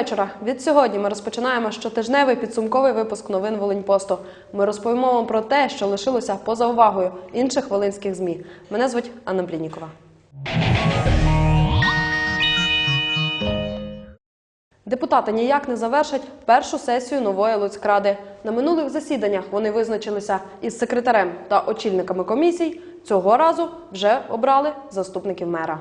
Вечора. Від сьогодні ми розпочинаємо щотижневий підсумковий випуск новин Волиньпосту. Ми розповімо вам про те, що лишилося поза увагою інших волинських змі. Мене звуть Анна Блінікова. Депутати ніяк не завершать першу сесію нової Луцькради. На минулих засіданнях вони визначилися із секретарем та очільниками комісій. Цього разу вже обрали заступників мера.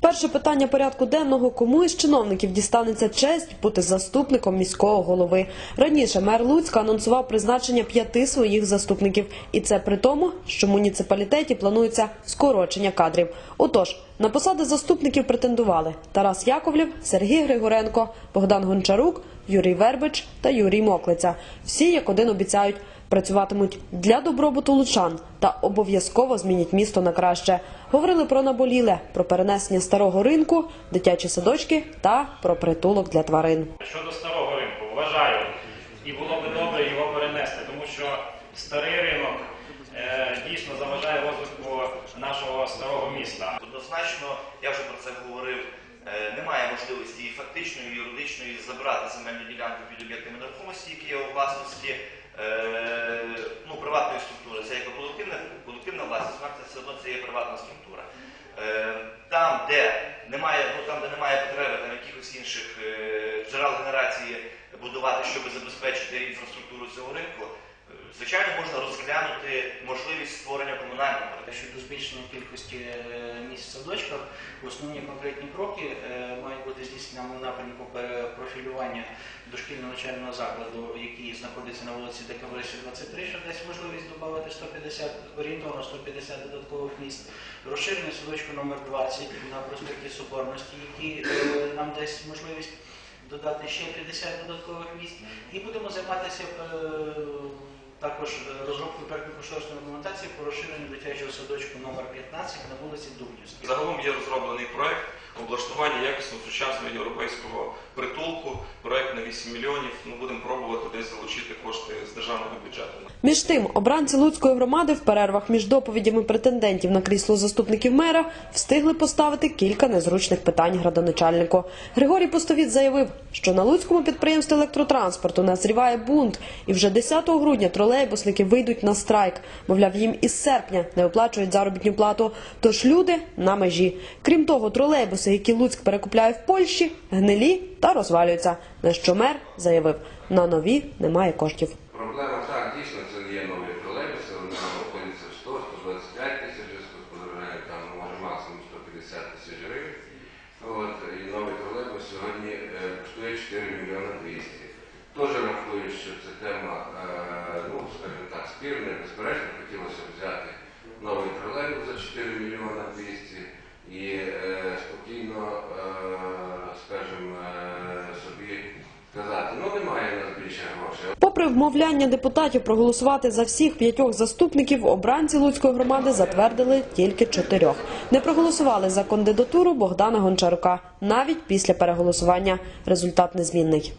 Перше питання порядку денного: кому із чиновників дістанеться честь бути заступником міського голови. Раніше мер Луцька анонсував призначення п'яти своїх заступників, і це при тому, що в муніципалітеті планується скорочення кадрів. Отож, на посади заступників претендували Тарас Яковлів, Сергій Григоренко, Богдан Гончарук, Юрій Вербич та Юрій Моклиця. Всі як один обіцяють. Працюватимуть для добробуту лучан та обов'язково змінять місто на краще. Говорили про наболіле, про перенесення старого ринку, дитячі садочки та про притулок для тварин. Щодо старого ринку, вважаю, і було би добре його перенести, тому що старий ринок е, дійсно заважає розвитку нашого старого міста. Однозначно, я вже про це говорив. е, Немає можливості і фактичної, і юридичної забрати земельну ділянку під об'єктами нерухомості, які є у власності е, ну, приватної структури. Це як колективна, колективна власність, вона це все одно це є приватна структура. Е, Там, де немає, ну там, де немає потреби там якихось інших е, джерел генерації будувати, щоб забезпечити інфраструктуру цього ринку, е, звичайно, можна розглянути можливість створення комунального. Щодо збільшення кількості місць садочках, основні конкретні кроки е, мають бути здійснені в напрямку профілювання дошкільного навчального закладу, який знаходиться на вулиці Декабристів 23, що дасть можливість додати 150, орієнтовно 150 додаткових місць, розширення садочку номер 20 на проспекті Соборності, який е, нам дасть можливість додати ще 50 додаткових місць, і будемо займатися е, також е, розробкою проектно-кошторисної документації по розширенню дитячого садочку номер 15 на вулиці Дубнівській. Загалом є розроблений проект облаштування якісного сучасного європейського притулку. Проект на 8 мільйонів. Ми будемо пробувати десь залучити кошти з державного бюджету. Між тим, обранці Луцької громади в перервах між доповідями претендентів на крісло заступників мера встигли поставити кілька незручних питань градоначальнику. Григорій Постовіт заявив, що на Луцькому підприємстві електротранспорту назріває бунт, і вже 10 грудня тролейбусники вийдуть на страйк. Мовляв, їм із серпня не оплачують заробітну плату. Тож люди на межі. Крім того, тролейбуси, які Луцьк перекупляє в Польщі, гнилі та розвалюються. На що мер заявив, на нові немає коштів. Проблема так, дійсно, це є нові тролейбуси, вони знаходяться в 100, 125 тисяч, споживають там може максимум 150 тисяч гривень. От, і новий тролейбус сьогодні е, коштує 4 мільйони 200. Теж рахую, що це тема, е, скажімо так, спірна, безперечно, хотілося взяти новий тролейбус за 4 мільйони 200 і е, спокійно, е, скажімо, е, собі сказати, ну немає у нас більше грошей. Попри вмовляння депутатів проголосувати за всіх п'ятьох заступників, обранці Луцької громади затвердили тільки чотирьох. Не проголосували за кандидатуру Богдана Гончарука навіть після переголосування. Результат незмінний.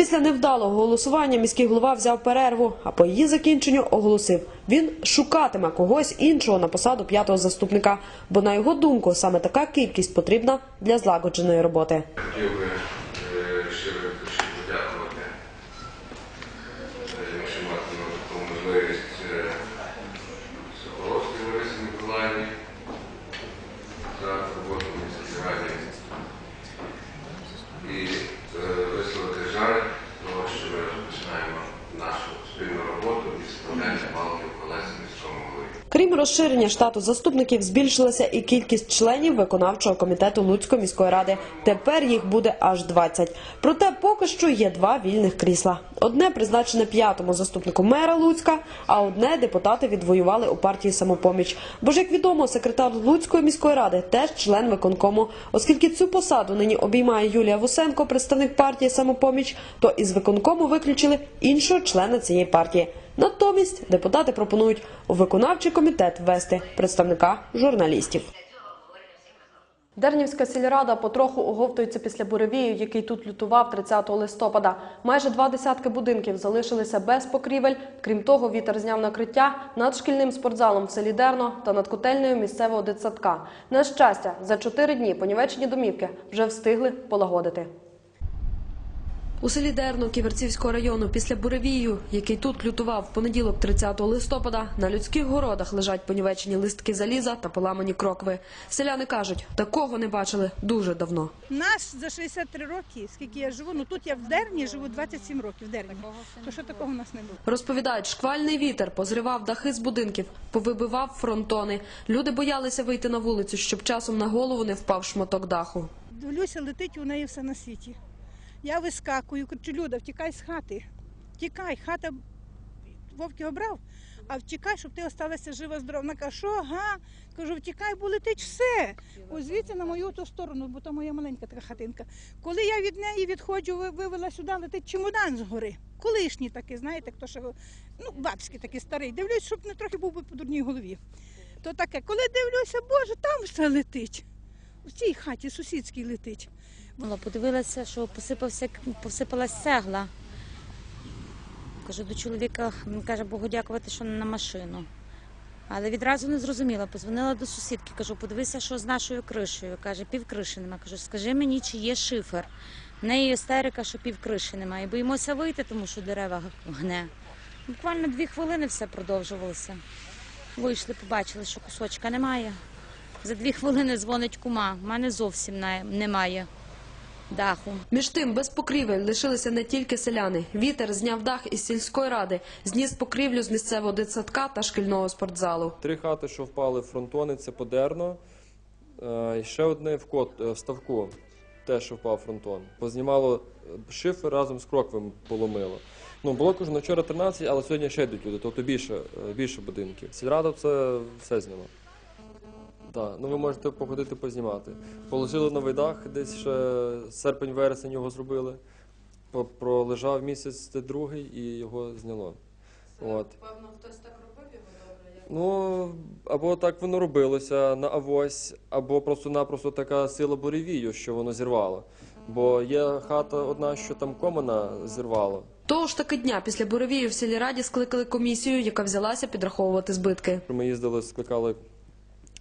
Після невдалого голосування міський голова взяв перерву, а по її закінченню оголосив, він шукатиме когось іншого на посаду п'ятого заступника, бо на його думку саме така кількість потрібна для злагодженої роботи. Хотів би е, ще раз подякувати е, якщо матимемо таку можливість е, Соколовській Ларисі Миколаївні за роботу в міській раді і е, висловити жаль того, що ми розпочинаємо нашу спільну роботу і справляємо палки в колесі міському голові. Крім розширення штату заступників, збільшилася і кількість членів виконавчого комітету Луцької міської ради. Тепер їх буде аж 20. Проте поки що є два вільних крісла. Одне призначене п'ятому заступнику мера Луцька, а одне депутати відвоювали у партії самопоміч. Бо ж як відомо, секретар Луцької міської ради теж член виконкому. Оскільки цю посаду нині обіймає Юлія Вусенко, представник партії самопоміч, то із виконкому виключили іншого члена цієї партії. Натомість депутати пропонують у виконавчий комітет ввести представника журналістів. Дернівська сільрада потроху оговтується після буревію, який тут лютував 30 листопада. Майже два десятки будинків залишилися без покрівель. Крім того, вітер зняв накриття над шкільним спортзалом в селі Дерно та над котельнею місцевого дитсадка. На щастя, за чотири дні понівечені домівки вже встигли полагодити. У селі Дерно Ківерцівського району після буревію, який тут лютував в понеділок 30 листопада, на людських городах лежать понівечені листки заліза та поламані крокви. Селяни кажуть, такого не бачили дуже давно. Нас за 63 роки, скільки я живу, ну тут я в Дерні живу 27 років в Дерні. То що такого у нас не було? Розповідають, шквальний вітер позривав дахи з будинків, повибивав фронтони. Люди боялися вийти на вулицю, щоб часом на голову не впав шматок даху. Дивлюся, летить у неї все на світі. Я вискакую, кричу, Люда, втікай з хати. Втікай, хата вовки обрав, а втікай, щоб ти осталася жива здорова. Вона каже, що, га? Кажу, втікай, бо летить все. Ось звідси на мою ту сторону, бо то моя маленька така хатинка. Коли я від неї відходжу, вивела сюди, летить чемодан з гори. Колишній такий, знаєте, хто ще, ну, бабський такий старий. Дивлюсь, щоб не трохи був би по дурній голові. То таке, коли дивлюся, боже, там все летить. У цій хаті сусідській летить. Подивилася, що посипався, посипалась цегла. Кажу до чоловіка, він каже, Богу дякувати, що не на машину. Але відразу не зрозуміла. Позвонила до сусідки, кажу, подивися, що з нашою кришею. Каже, пів криші нема. Кажу, скажи мені, чи є шифер. В неї істерика, що пів криші немає. Боїмося вийти, тому що дерева гне. Буквально дві хвилини все продовжувалося. Вийшли, побачили, що кусочка немає. За дві хвилини дзвонить кума. У мене зовсім немає даху. Між тим, без покрівель лишилися не тільки селяни. Вітер зняв дах із сільської ради, зніс покрівлю з місцевого дитсадка та шкільного спортзалу. Три хати, що впали в фронтони, це подерно. Е, І ще одне в кот е, в ставку, теж що впав фронтон. Познімало е, шифер разом з кроквем поломило. Ну, було на вчора 13, але сьогодні ще йдуть люди, тобто більше, більше будинків. Сільрада це все зняла. Так, ну ви можете походити познімати. Положили новий дах, десь ще серпень-вересень його зробили. По- Пролежав місяць це другий і його зняло. От. Певно, хтось так робив його добре. Ну, або так воно робилося на авось, або просто-напросто така сила буревію, що воно зірвало. Бо є хата одна, що там комина зірвало. Того ж таки дня після буревію в селі раді скликали комісію, яка взялася підраховувати збитки. Ми їздили, скликали,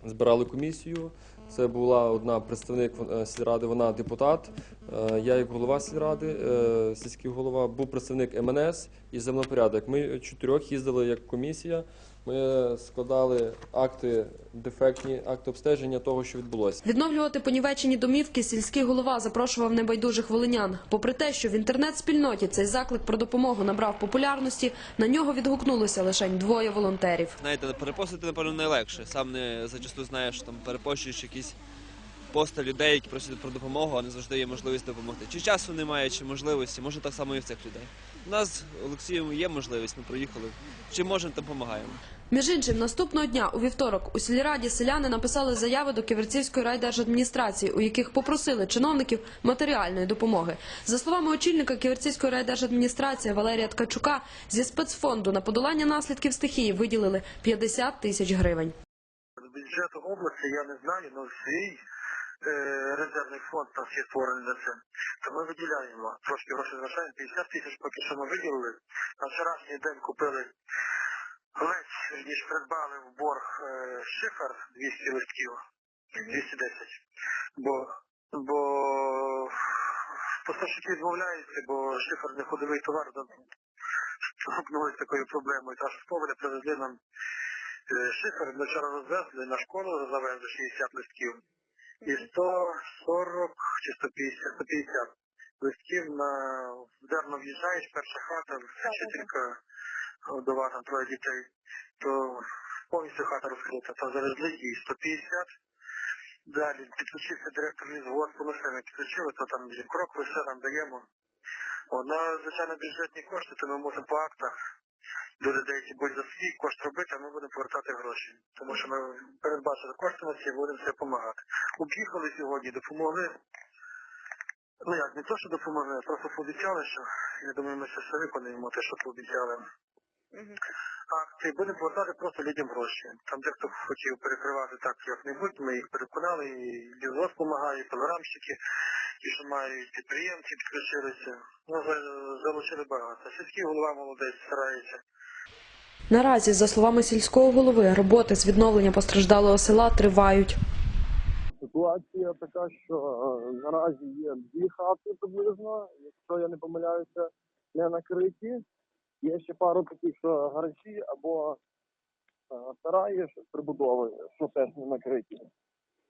збирали комісію. Це була одна представник е, сільради, вона депутат. Е, Я як голова сільради, е, сільський голова, був представник МНС і земнопорядок. Ми чотирьох їздили як комісія. Ми складали акти дефектні, акти обстеження того, що відбулося. Відновлювати понівечені домівки сільський голова запрошував небайдужих волинян. Попри те, що в інтернет-спільноті цей заклик про допомогу набрав популярності, на нього відгукнулося лише двоє волонтерів. Знаєте, перепостити, напевно, найлегше. Сам не зачасту знаєш, що там перепощуєш якісь пости людей, які просять про допомогу, а не завжди є можливість допомогти. Чи часу немає, чи можливості, може так само і в цих людей. У нас Олексієм є можливість, ми проїхали. Чи можемо, то допомагаємо. Між іншим, наступного дня у вівторок у сільраді селяни написали заяви до Ківерцівської райдержадміністрації, у яких попросили чиновників матеріальної допомоги. За словами очільника Ківерцівської райдержадміністрації Валерія Ткачука, зі спецфонду на подолання наслідків стихії виділили 50 тисяч гривень. бюджету області я не знаю, але свій резервний фонд у нас є створений на це. То ми виділяємо трошки грошей залишаємо. 50 тисяч поки що ми виділили. На вчорашній день купили ледь ніж придбали в борг е, шифер 200 листків, 210. Бо, бо поставщики відмовляються, бо шифер не ходовий товар. Столкнулися такою проблемою. Та ж з привезли нам Е, Шифер ми вчора розвезли на школу, завезли 60 листків. І 140 чи 150, 150 листків на в Дерно в'їжджаєш, перша хата, вчителька годова, там троє дітей, то повністю хата розкрита. Там завезли їй 150. Далі підключився директор лісгоспу, все ми підключили, то там крок все нам даємо. О, на, звичайно, бюджетні кошти, то ми можемо по актах до людей, які будуть за свій кошт робити, а ми будемо повертати гроші. Тому що ми передбачили кошти на всі, будемо все допомагати. Об'їхали сьогодні, допомогли. Ну як, не то, що допомогли, а просто пообіцяли, що я думаю, ми це все виконуємо, те, що пообіцяли. акції, будемо повертати просто людям гроші. Там дехто хотів перекривати так як-небудь, ми їх переконали, і лісгосп допомагає, і пилорамщики, ті, що мають підприємці, підключилися. Ну, залучили багато. Сільський голова молодець старається. Наразі, за словами сільського голови, роботи з відновлення постраждалого села тривають. Ситуація така, що е, наразі є дві хати приблизно, якщо я не помиляюся, не накриті. Є ще пару таких, що гаражі або е, сараї прибудови, що теж не накриті.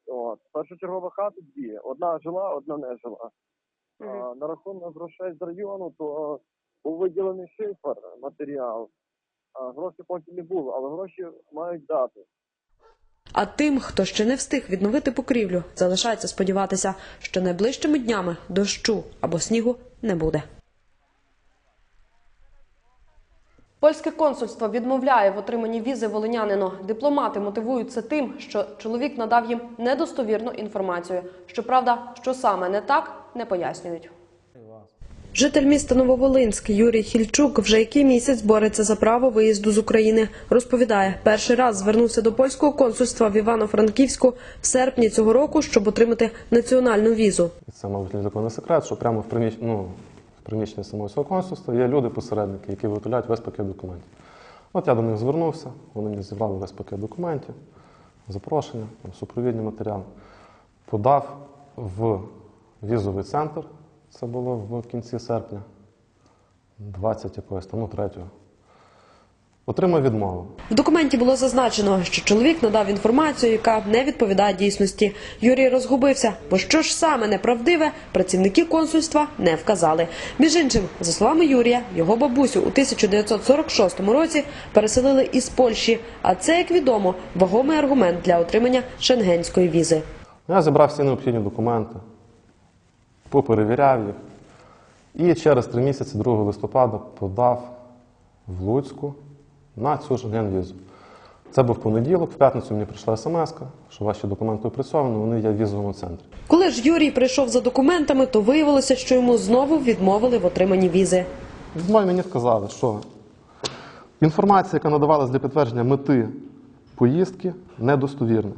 От. Першочергова хата дві. Одна жила, одна не жила. А, на рахунок грошей з району, то був виділений шифр, матеріал. Грошей поки не було, але гроші мають дати. А тим, хто ще не встиг відновити покрівлю, залишається сподіватися, що найближчими днями дощу або снігу не буде. Польське консульство відмовляє в отриманні візи волинянину. Дипломати мотивують це тим, що чоловік надав їм недостовірну інформацію. Щоправда, що саме не так, не пояснюють. Житель міста Нововолинськ Юрій Хільчук вже який місяць бореться за право виїзду з України. Розповідає, перший раз звернувся до польського консульства в Івано-Франківську в серпні цього року, щоб отримати національну візу. Це, мабуть, не секрет, що прямо в приміщенні, ну, в приміщенні самого цього консульства є люди-посередники, які виготовляють весь пакет документів. От я до них звернувся, вони мені зібрали весь пакет документів, запрошення, супровідні матеріали. Подав в візовий центр, це було в кінці серпня, 20 якогось ну, 3 Отримав відмову. В документі було зазначено, що чоловік надав інформацію, яка не відповідає дійсності. Юрій розгубився, бо що ж саме неправдиве, працівники консульства не вказали. Між іншим, за словами Юрія, його бабусю у 1946 році переселили із Польщі. А це, як відомо, вагомий аргумент для отримання шенгенської візи. Я зібрав всі необхідні документи, поперевіряв їх. І через три місяці, 2 листопада, подав в Луцьку на цю ж генвізу. Це був понеділок, в п'ятницю мені прийшла смс, що ваші документи опрацьовані, вони є в візовому центрі. Коли ж Юрій прийшов за документами, то виявилося, що йому знову відмовили в отриманні візи. Відмові мені вказали, що інформація, яка надавалась для підтвердження мети поїздки, недостовірна.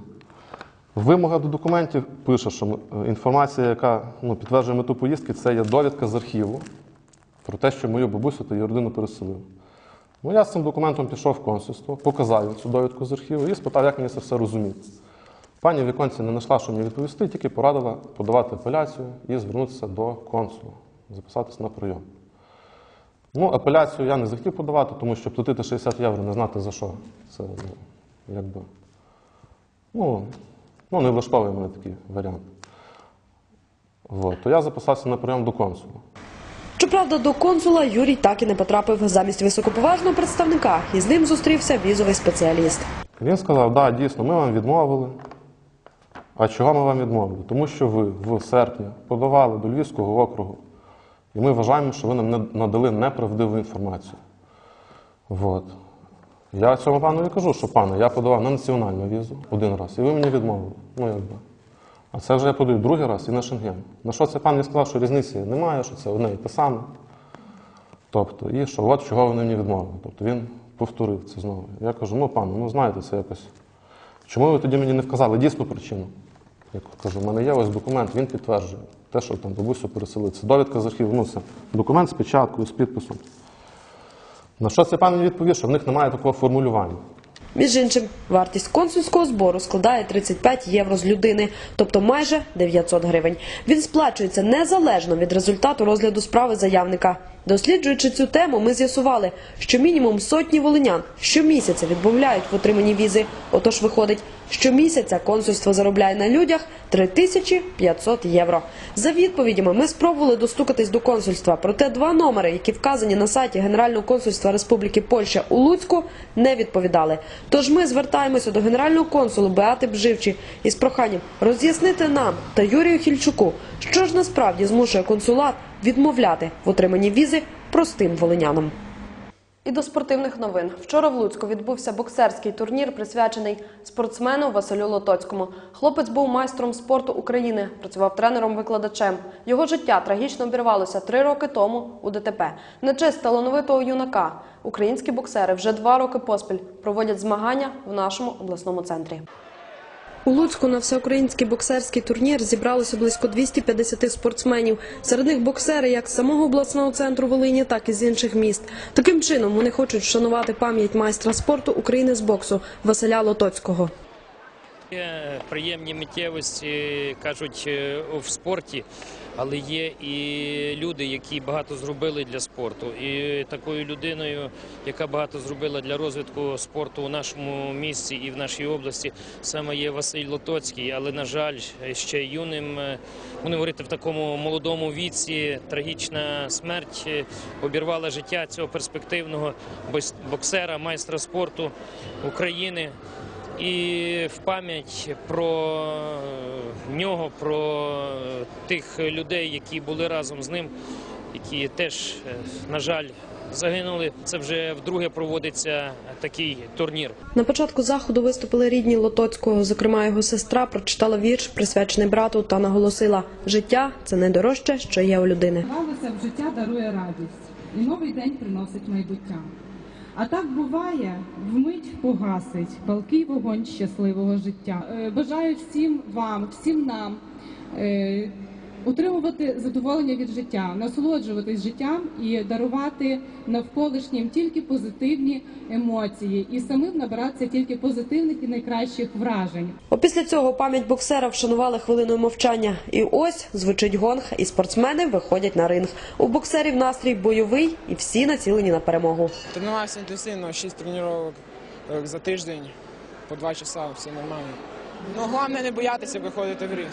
Вимога до документів пише, що е, інформація, яка ну, підтверджує мету поїздки, це є довідка з архіву про те, що мою бабусю та її родину переселили. Ну, я з цим документом пішов в консульство, показав цю довідку з архіву і спитав, як мені це все розуміти. Пані віконці не знайшла, що мені відповісти, тільки порадила подавати апеляцію і звернутися до консула, записатися на прийом. Ну, апеляцію я не захотів подавати, тому що платити 60 євро не знати за що. Це ну, якби. Ну, ну, не влаштовує мене такий варіант. Вот. То я записався на прийом до консула. Щоправда, до консула Юрій так і не потрапив замість високоповажного представника, і з ним зустрівся візовий спеціаліст. Він сказав, да, дійсно, ми вам відмовили. А чого ми вам відмовили? Тому що ви в серпні подавали до Львівського округу, і ми вважаємо, що ви нам надали неправдиву інформацію. Вот. Я цьому панові кажу, що пане, я подавав на національну візу один раз, і ви мені відмовили. Ну, якби. А це вже я подаю другий раз і на Шенген. На що це пан мені сказав, що різниці немає, що це одне і те саме. Тобто, і що от чого вони мені відмовили. Тобто він повторив це знову. Я кажу, ну пане, ну знаєте, це якось. Чому ви тоді мені не вказали дійсну причину? Я кажу, в мене є ось документ, він підтверджує те, що там бабусю переселили. Це довідка з архіву, ну це документ з печаткою, з підписом. На що це пан мені відповів, що в них немає такого формулювання. Між іншим, вартість консульського збору складає 35 євро з людини, тобто майже 900 гривень. Він сплачується незалежно від результату розгляду справи заявника. Досліджуючи цю тему, ми з'ясували, що мінімум сотні волинян щомісяця відмовляють в отриманні візи. Отож виходить, щомісяця консульство заробляє на людях 3500 євро. За відповідями ми спробували достукатись до консульства, проте два номери, які вказані на сайті Генерального консульства Республіки Польща у Луцьку, не відповідали. Тож ми звертаємося до генерального консулу Беати Бживчі із проханням роз'яснити нам та Юрію Хільчуку, що ж насправді змушує консулат відмовляти в отриманні візи простим волинянам. І до спортивних новин. Вчора в Луцьку відбувся боксерський турнір, присвячений спортсмену Василю Лотоцькому. Хлопець був майстром спорту України, працював тренером-викладачем. Його життя трагічно обірвалося три роки тому у ДТП. На честь талановитого юнака українські боксери вже два роки поспіль проводять змагання в нашому обласному центрі. У Луцьку на всеукраїнський боксерський турнір зібралося близько 250 спортсменів. Серед них боксери як з самого обласного центру Волині, так і з інших міст. Таким чином вони хочуть вшанувати пам'ять майстра спорту України з боксу Василя Лотоцького. Приємні миттєвості, кажуть, е, в спорті, але є і люди, які багато зробили для спорту. І такою людиною, яка багато зробила для розвитку спорту у нашому місті і в нашій області, саме є Василь Лотоцький. Але, на жаль, ще юним, е, будемо говорити, в такому молодому віці трагічна смерть е, обірвала життя цього перспективного бокс- боксера, майстра спорту України. І в пам'ять про нього, про тих людей, які були разом з ним, які теж, е, на жаль, загинули. Це вже вдруге проводиться такий турнір. На початку заходу виступили рідні Лотоцького. Зокрема, його сестра прочитала вірш, присвячений брату, та наголосила: життя це найдорожче, що є у людини. Здавалося б, життя дарує радість, і новий день приносить майбуття. А так буває, вмить погасить палкий вогонь щасливого життя. Е, Бажаю всім вам, всім нам е, утримувати задоволення від життя, насолоджуватись життям і дарувати навколишнім тільки позитивні емоції, і самим набиратися тільки позитивних і найкращих вражень. Опісля цього пам'ять боксера вшанували хвилиною мовчання. І ось звучить гонг, і спортсмени виходять на ринг. У боксерів настрій бойовий, і всі націлені на перемогу. Тренувався інтенсивно, 6 тренувань за тиждень, по 2 часа, все нормально. Ну, головне не боятися виходити в ринг.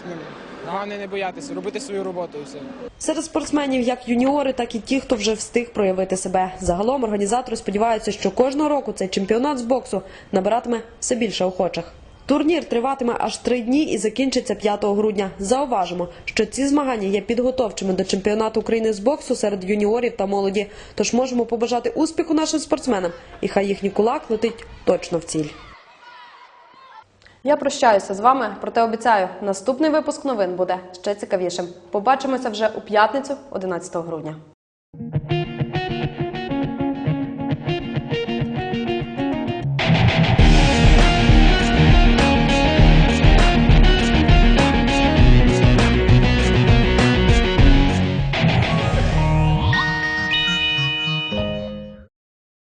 Ну, Головне не боятися, робити свою роботу і все. Серед спортсменів як юніори, так і ті, хто вже встиг проявити себе. Загалом організатори сподіваються, що кожного року цей чемпіонат з боксу набиратиме все більше охочих. Турнір триватиме аж три дні і закінчиться 5 грудня. Зауважимо, що ці змагання є підготовчими до чемпіонату України з боксу серед юніорів та молоді. Тож можемо побажати успіху нашим спортсменам, і хай їхній кулак летить точно в ціль. Я прощаюся з вами, проте обіцяю, наступний випуск новин буде ще цікавішим. Побачимося вже у п'ятницю, 11 грудня.